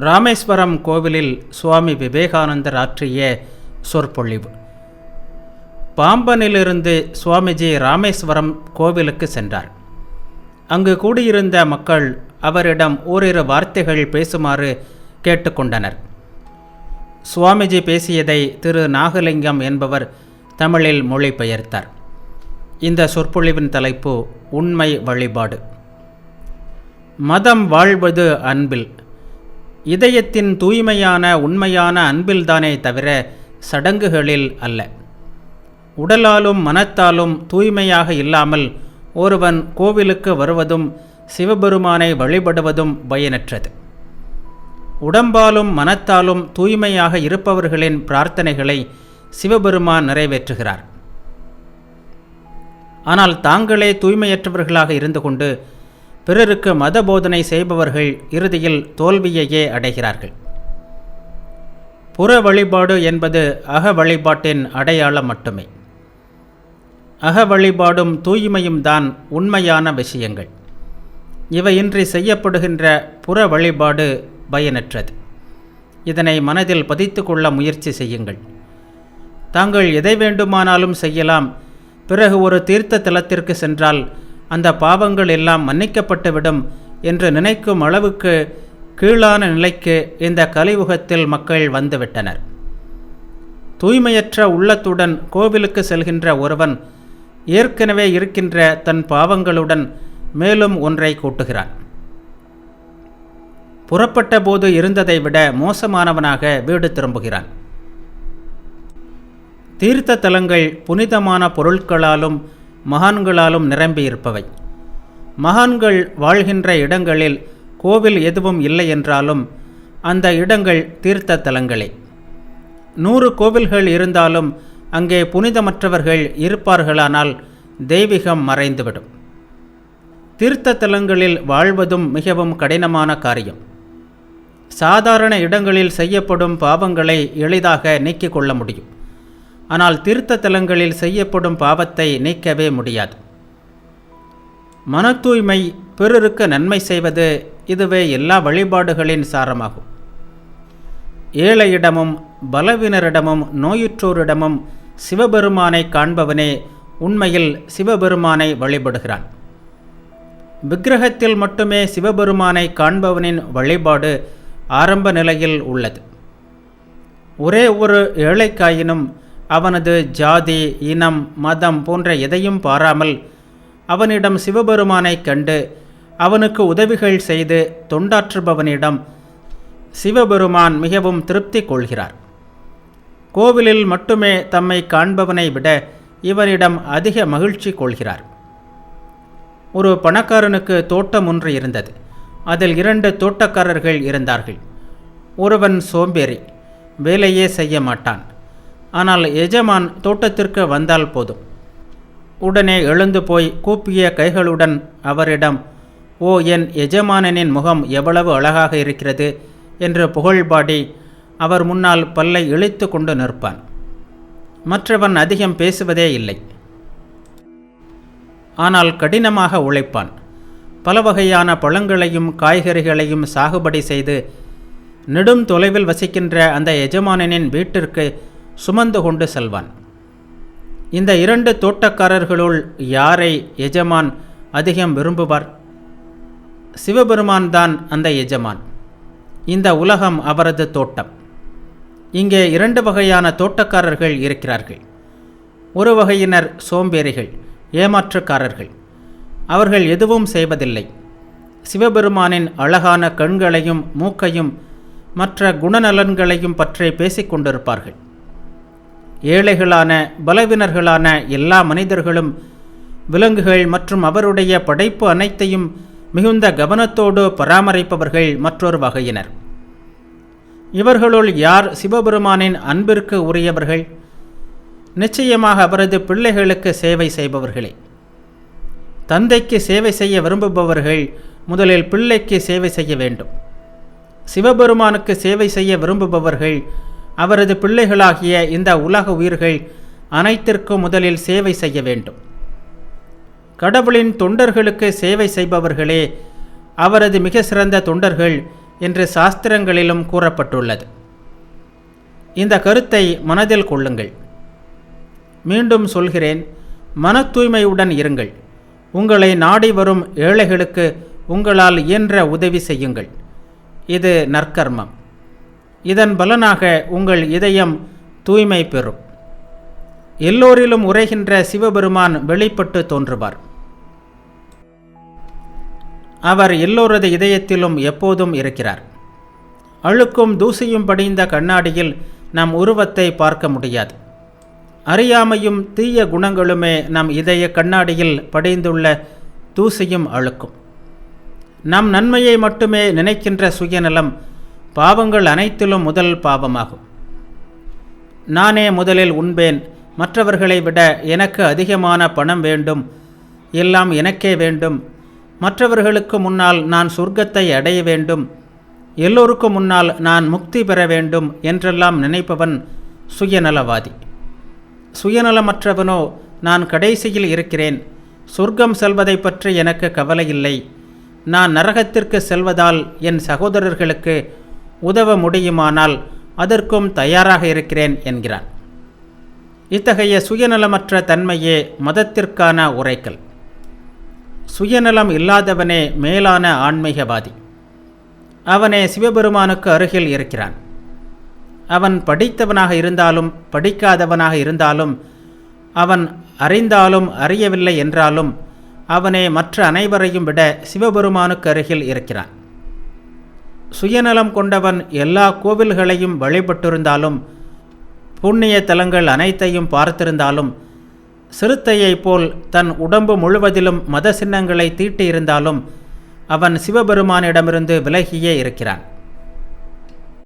ராமேஸ்வரம் கோவிலில் சுவாமி விவேகானந்தர் ஆற்றிய சொற்பொழிவு. பாம்பனிலிருந்து சுவாமிஜி ராமேஸ்வரம் கோவிலுக்கு சென்றார். அங்கு கூடியிருந்த மக்கள் அவரிடம் ஓரிரு வார்த்தைகள் பேசுமாறு கேட்டுக்கொண்டனர். சுவாமிஜி பேசியதை திரு நாகலிங்கம் என்பவர் தமிழில் மொழிபெயர்த்தார். இந்த சொற்பொழிவின் தலைப்பு உண்மை வழிபாடு. மதம் வாழ்வது அன்பில். இதயத்தின் தூய்மையான உண்மையான அன்பில்தானே தவிர சடங்குகளில் அல்ல. உடலாலும் மனத்தாலும் தூய்மையாக இல்லாமல் ஒருவன் கோவிலுக்கு வருவதும் சிவபெருமானை வழிபடுவதும் பயனற்றது. உடம்பாலும் மனத்தாலும் தூய்மையாக இருப்பவர்களின் பிரார்த்தனைகளை சிவபெருமான் நிறைவேற்றுகிறார். ஆனால் தாங்களே தூய்மையற்றவர்களாக இருந்து கொண்டு பிறருக்கு மத போதனை செய்பவர்கள் இறுதியில் தோல்வியையே அடைகிறார்கள். புற வழிபாடு என்பது அக வழிபாட்டின் அடையாளம் மட்டுமே. அக வழிபாடும் தூய்மையும் தான் உண்மையான விஷயங்கள். இவையின்றி செய்யப்படுகின்ற புற வழிபாடு பயனற்றது. இதனை மனதில் பதித்து கொள்ள முயற்சி செய்யுங்கள். தாங்கள் எதை வேண்டுமானாலும் செய்யலாம். பிறகு ஒரு தீர்த்த தலத்திற்கு சென்றால் அந்த பாவங்கள் எல்லாம் மன்னிக்கப்பட்டுவிடும் என்று நினைக்கும் அளவுக்கு கீழான நிலைக்கு இந்த கலியுகத்தில் மக்கள் வந்துவிட்டனர். தூய்மையற்ற உள்ளத்துடன் கோவிலுக்கு செல்கின்ற ஒருவன் ஏற்கனவே இருக்கின்ற தன் பாவங்களுடன் மேலும் ஒன்றை கூட்டுகிறான். புறப்பட்ட போது இருந்ததை விட மோசமானவனாக வீடு திரும்புகிறான். தீர்த்த தலங்கள் புனிதமான பொருட்களாலும் மகான்களாலும் நிரம்பியிருப்பவை. மகான்கள் வாழ்கின்ற இடங்களில் கோவில் எதுவும் இல்லை என்றாலும் அந்த இடங்கள் தீர்த்த தலங்களே. நூறு கோவில்கள் இருந்தாலும் அங்கே புனிதமற்றவர்கள் இருப்பார்களானால் தெய்வீகம் மறைந்துவிடும். தீர்த்த தலங்களில் வாழ்வதும் மிகவும் கடினமான காரியம். சாதாரண இடங்களில் செய்யப்படும் பாவங்களை எளிதாக நீக்கிக் கொள்ள முடியும். ஆனால் தீர்த்த தலங்களில் செய்யப்படும் பாவத்தை நீக்கவே முடியாது. மன தூய்மை பிறருக்கு நன்மை செய்வது இதுவே எல்லா வழிபாடுகளின் சாரமாகும். ஏழையிடமும் பலவினரிடமும் நோயுற்றோரிடமும் சிவபெருமானை காண்பவனே உண்மையில் சிவபெருமானை வழிபடுகிறான். விக்கிரகத்தில் மட்டுமே சிவபெருமானை காண்பவனின் வழிபாடு ஆரம்ப நிலையில் உள்ளது. ஒரே ஒரு ஏழைக்காயினும் அவனது ஜாதி இனம் மதம் போன்ற எதையும் பாராமல் அவனிடம் சிவபெருமானை கண்டு அவனுக்கு உதவிகள் செய்து தொண்டாற்றுபவனிடம் சிவபெருமான் மிகவும் திருப்தி கொள்கிறார். கோவிலில் மட்டுமே தம்மை காண்பவனை விட இவனிடம் அதிக மகிழ்ச்சி கொள்கிறார். ஒரு பணக்காரனுக்கு தோட்டம் ஒன்று இருந்தது. அதில் இரண்டு தோட்டக்காரர்கள் இருந்தார்கள். ஒருவன் சோம்பேறி வேலையே செய்ய மாட்டான். ஆனால் எஜமான் தோட்டத்திற்கு வந்தால் போதும். உடனே எழுந்து போய் கூப்பிய கைகளுடன் அவரிடம் ஓ என் எஜமானனின் முகம் எவ்வளவு அழகாக இருக்கிறது என்று புகழ்பாடி அவர் முன்னால் பல்லை இழித்து கொண்டு நிற்பான். மற்றவன் அதிகம் பேசுவதே இல்லை. ஆனால் கடினமாக உழைப்பான். பல வகையான பழங்களையும் காய்கறிகளையும் சாகுபடி செய்து நெடும் தொலைவில் வசிக்கின்ற அந்த எஜமானனின் வீட்டிற்கு சுமந்து கொண்டு செல்வான். இந்த இரண்டு தோட்டக்காரர்களுள் யாரை எஜமான் அதிகம் விரும்புவார்? சிவபெருமான் தான் அந்த எஜமான். இந்த உலகம் அவரது தோட்டம். இங்கே இரண்டு வகையான தோட்டக்காரர்கள் இருக்கிறார்கள். ஒரு வகையினர் சோம்பேறிகள் ஏமாற்றுக்காரர்கள். அவர்கள் எதுவும் செய்வதில்லை. சிவபெருமானின் அழகான கண்களையும் மூக்கையும் மற்ற குணநலன்களையும் பற்றி பேசிக்கொண்டிருப்பார்கள். ஏழைகளான பலவினர்களான எல்லா மனிதர்களும் விலங்குகள் மற்றும் அவருடைய படைப்பு அனைத்தையும் மிகுந்த கவனத்தோடு பராமரிப்பவர்கள் மற்றொரு வகையினர். இவர்களுள் யார் சிவபெருமானின் அன்பிற்கு உரியவர்கள்? நிச்சயமாக அவரது பிள்ளைகளுக்கு சேவை செய்பவர்களே. தந்தைக்கு சேவை செய்ய விரும்புபவர்கள் முதலில் பிள்ளைக்கு சேவை செய்ய வேண்டும். சிவபெருமானுக்கு சேவை செய்ய விரும்புபவர்கள் அவரது பிள்ளைகளாகிய இந்த உலக உயிர்கள் அனைத்திற்கும் முதலில் சேவை செய்ய வேண்டும். கடவுளின் தொண்டர்களுக்கு சேவை செய்பவர்களே அவரது மிக சிறந்த தொண்டர்கள் என்று சாஸ்திரங்களிலும் கூறப்பட்டுள்ளது. இந்த கருத்தை மனதில் கொள்ளுங்கள். மீண்டும் சொல்கிறேன் மன தூய்மையுடன் இருங்கள். உங்களை நாடி வரும் ஏழைகளுக்கு உங்களால் இயன்ற உதவி செய்யுங்கள். இது நற்கர்மம். இதன் பலனாக உங்கள் இதயம் தூய்மை பெறும். எல்லோரிலும் உரைகின்ற சிவபெருமான் வெளிப்பட்டு தோன்றுவார். அவர் எல்லோரது இதயத்திலும் எப்போதும் இருக்கிறார். அழுக்கும் தூசியும் படிந்த கண்ணாடியில் நம் உருவத்தை பார்க்க முடியாது. அறியாமையும் தீய குணங்களுமே நம் இதய கண்ணாடியில் படிந்துள்ள தூசியும் அழுக்கும். நம் நன்மையை மட்டுமே நினைக்கின்ற சுயநலம் பாவங்கள் அனைத்திலும் முதல் பாவமாகும். நானே முதலில் உண்பேன் மற்றவர்களை விட எனக்கு அதிகமான பணம் வேண்டும் எல்லாம் எனக்கே வேண்டும். மற்றவர்களுக்கு முன்னால் நான் சொர்க்கத்தை அடைய வேண்டும் எல்லோருக்கும் முன்னால் நான் முக்தி பெற வேண்டும் என்றெல்லாம் நினைப்பவன் சுயநலவாதி. சுயநலமற்றவனோ நான் கடைசியில் இருக்கிறேன். சொர்க்கம் செல்வதை பற்றி எனக்கு கவலை இல்லை. நான் நரகத்திற்கு செல்வதால் என் சகோதரர்களுக்கு உதவ முடியுமானால் அதற்கும் தயாராக இருக்கிறேன் என்கிறான் இத்தகைய சுயநலமற்ற தன்மையே மதத்திற்கான உரைக்கல். சுயநலம் இல்லாதவனே மேலான ஆன்மீகவாதி. அவனே சிவபெருமானுக்கு அருகில் இருக்கிறான். அவன் படித்தவனாக இருந்தாலும் படிக்காதவனாக இருந்தாலும் அவன் அறிந்தாலும் அறியவில்லை என்றாலும் அவனே மற்ற அனைவரையும் விட சிவபெருமானுக்கு அருகில் இருக்கிறான். சுயநலம் கொண்டவன் எல்லா கோவில்களையும் வழிபட்டிருந்தாலும் புண்ணிய தலங்கள் அனைத்தையும் பார்த்திருந்தாலும் சிறுத்தையைப் போல் தன் உடம்பு முழுவதிலும் மத சின்னங்களை தீட்டியிருந்தாலும் அவன் சிவபெருமானிடமிருந்து விலகியே இருக்கிறான்.